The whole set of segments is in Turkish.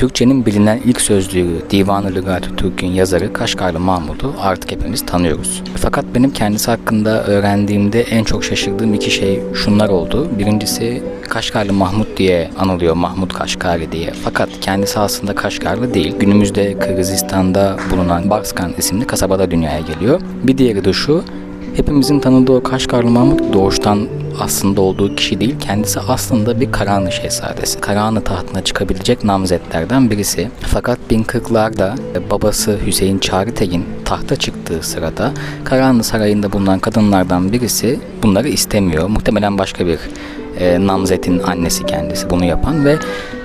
Türkçenin bilinen ilk sözlüğü Divan-ı Lügat-ı Türk'ün yazarı Kaşgarlı Mahmud'u artık hepimiz tanıyoruz. Fakat benim kendisi hakkında öğrendiğimde en çok şaşırdığım iki şey şunlar oldu. Birincisi Kaşgarlı Mahmud diye anılıyor, Mahmud Kaşgari diye. Fakat kendisi aslında Kaşgarlı değil. Günümüzde Kırgızistan'da bulunan Barskan isimli kasabada dünyaya geliyor. Bir diğeri de şu, hepimizin tanıdığı o Kaşgarlı Mahmud doğuştan aslında olduğu kişi değil, kendisi aslında bir Karahanlı şehzadesi. Karahanlı tahtına çıkabilecek namzetlerden birisi. Fakat 1040'larda babası Hüseyin Çağrıtegin tahta çıktığı sırada Karahanlı Sarayı'nda bulunan kadınlardan birisi bunları istemiyor. Muhtemelen başka bir e, namzetin annesi kendisi bunu yapan ve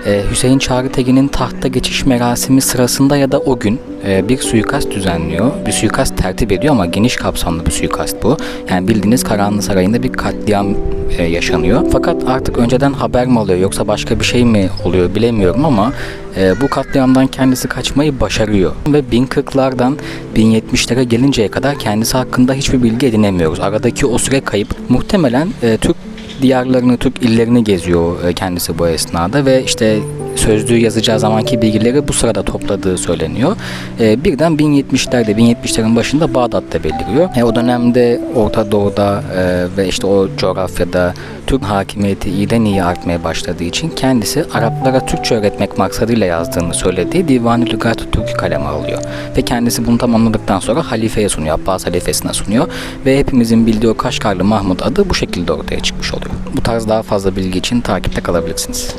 e, Hüseyin Çağrıtegin'in tahta geçiş merasimi sırasında ya da o gün e, bir suikast düzenliyor. Bir suikast tertip ediyor ama geniş kapsamlı bir suikast bu. Yani bildiğiniz Karahanlı Sarayı'nda bir katliam e, yaşanıyor. Fakat artık önceden haber mi alıyor yoksa başka bir şey mi oluyor bilemiyorum ama e, bu katliamdan kendisi kaçmayı başarıyor. Ve 1040'lardan 1070'lere gelinceye kadar kendisi hakkında hiçbir bilgi edinemiyoruz. Aradaki o süre kayıp muhtemelen e, Türk diyarlarını, Türk illerini geziyor e, kendisi bu esnada ve işte sözlüğü yazacağı zamanki bilgileri bu sırada topladığı söyleniyor. E, birden 1070'lerde, 1070'lerin başında Bağdat'ta beliriyor. E, o dönemde Orta Doğu'da e, ve işte o coğrafyada Türk hakimiyeti iyiden iyi artmaya başladığı için kendisi Araplara Türkçe öğretmek maksadıyla yazdığını söylediği Divan-ı Lügat-ı kaleme alıyor. Ve kendisi bunu tamamladıktan sonra halifeye sunuyor, Abbas halifesine sunuyor. Ve hepimizin bildiği o Kaşgarlı Mahmud adı bu şekilde ortaya çıkmış oluyor. Bu tarz daha fazla bilgi için takipte kalabilirsiniz.